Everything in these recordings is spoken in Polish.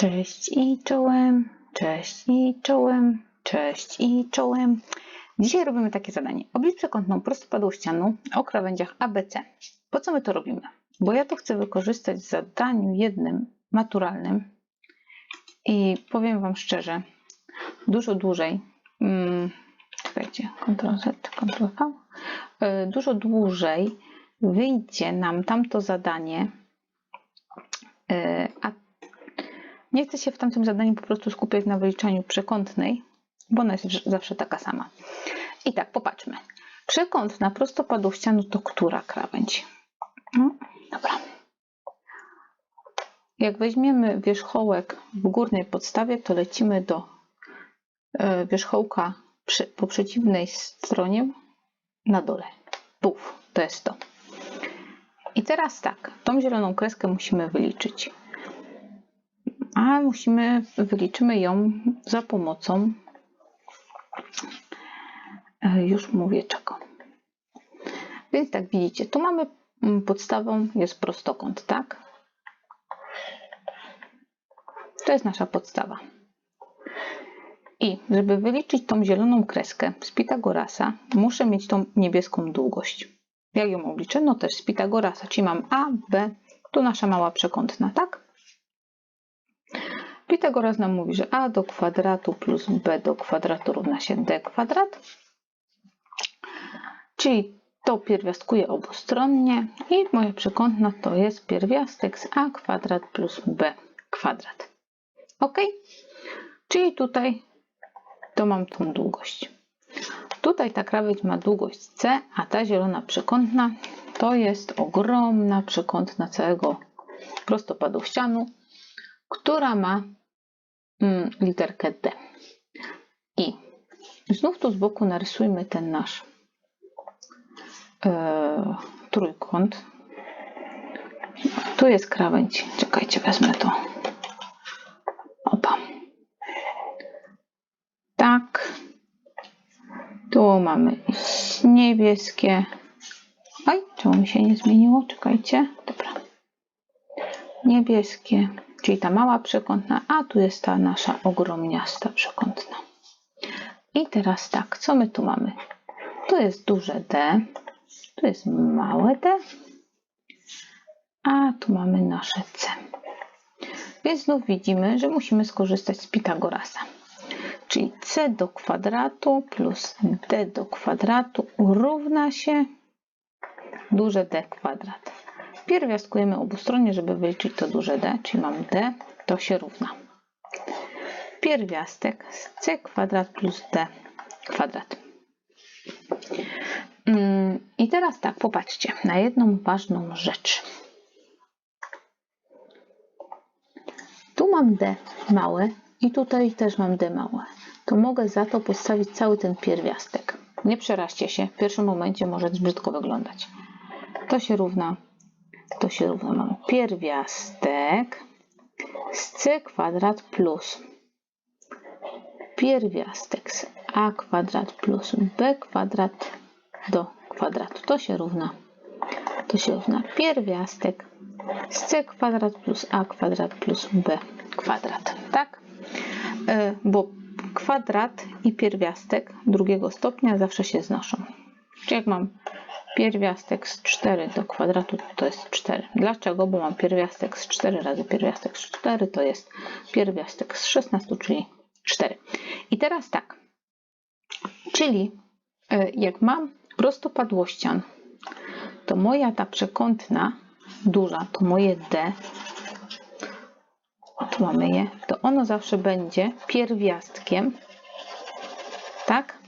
Cześć i czołem, cześć i czołem, cześć i czołem. Dzisiaj robimy takie zadanie. Oblicz przekątną prostopadłościaną o krawędziach ABC. Po co my to robimy? Bo ja to chcę wykorzystać w zadaniu jednym maturalnym i powiem Wam szczerze, dużo dłużej, hmm, czekajcie, Ctrl Z, Ctrl V, yy, dużo dłużej wyjdzie nam tamto zadanie, yy, a nie chcę się w tamtym zadaniu po prostu skupiać na wyliczaniu przekątnej, bo ona jest zawsze taka sama. I tak, popatrzmy. Przekątna prostopadłościanu to która krawędź? No, dobra. Jak weźmiemy wierzchołek w górnej podstawie, to lecimy do e, wierzchołka po przeciwnej stronie na dole. Puf, to jest to. I teraz tak, tą zieloną kreskę musimy wyliczyć a musimy, wyliczymy ją za pomocą, e, już mówię czego. Więc tak widzicie, tu mamy mm, podstawą jest prostokąt, tak? To jest nasza podstawa. I żeby wyliczyć tą zieloną kreskę z Pitagorasa, muszę mieć tą niebieską długość. Jak ją obliczę? No też z Pitagorasa, czyli mam A, B, tu nasza mała przekątna, tak? Pitagoras nam mówi, że a do kwadratu plus b do kwadratu równa się d kwadrat. Czyli to pierwiastkuję obustronnie i moja przekątna to jest pierwiastek z a kwadrat plus b kwadrat. Ok? Czyli tutaj to mam tą długość. Tutaj ta krawędź ma długość c, a ta zielona przekątna to jest ogromna przekątna całego prostopadu ścianu, która ma literkę D. I znów tu z boku narysujmy ten nasz e, trójkąt. Tu jest krawędź. Czekajcie, wezmę to. Opa. Tak. Tu mamy niebieskie. Oj, czemu mi się nie zmieniło? Czekajcie. Dobra. Niebieskie czyli ta mała przekątna, a tu jest ta nasza ogromniasta przekątna. I teraz tak, co my tu mamy? Tu jest duże D, tu jest małe D, a tu mamy nasze C. Więc znów widzimy, że musimy skorzystać z Pitagorasa. Czyli c do kwadratu plus d do kwadratu równa się duże d kwadrat. Pierwiastkujemy obustronnie, żeby wyliczyć to duże d, czyli mam d, to się równa. Pierwiastek z c kwadrat plus d kwadrat. Mm, I teraz tak, popatrzcie na jedną ważną rzecz. Tu mam d małe i tutaj też mam d małe. To mogę za to postawić cały ten pierwiastek. Nie przeraźcie się, w pierwszym momencie może brzydko wyglądać. To się równa to się równa mamy pierwiastek z c kwadrat plus pierwiastek z a kwadrat plus b kwadrat do kwadratu. To się równa to się równa pierwiastek z c kwadrat plus a kwadrat plus b kwadrat. Tak? E, bo kwadrat i pierwiastek drugiego stopnia zawsze się znoszą. Czyli jak mam pierwiastek z 4 do kwadratu to jest 4. Dlaczego? Bo mam pierwiastek z 4 razy pierwiastek z 4 to jest pierwiastek z 16, czyli 4. I teraz tak, czyli e, jak mam prostopadłościan, to moja ta przekątna duża, to moje D, tu mamy je, to ono zawsze będzie pierwiastkiem, tak?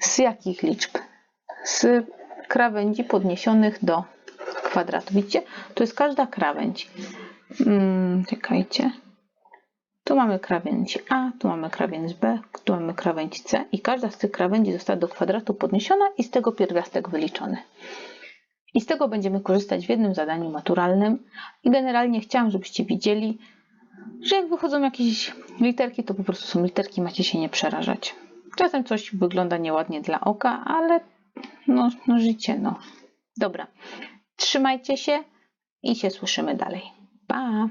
Z jakich liczb? Z krawędzi podniesionych do kwadratu. Widzicie? To jest każda krawędź. Hmm, czekajcie. Tu mamy krawędź A, tu mamy krawędź B, tu mamy krawędź C i każda z tych krawędzi została do kwadratu podniesiona i z tego pierwiastek wyliczony. I z tego będziemy korzystać w jednym zadaniu maturalnym. I generalnie chciałam, żebyście widzieli, że jak wychodzą jakieś literki, to po prostu są literki, macie się nie przerażać. Czasem coś wygląda nieładnie dla oka, ale no, no życie, no. Dobra. Trzymajcie się i się słyszymy dalej. Pa!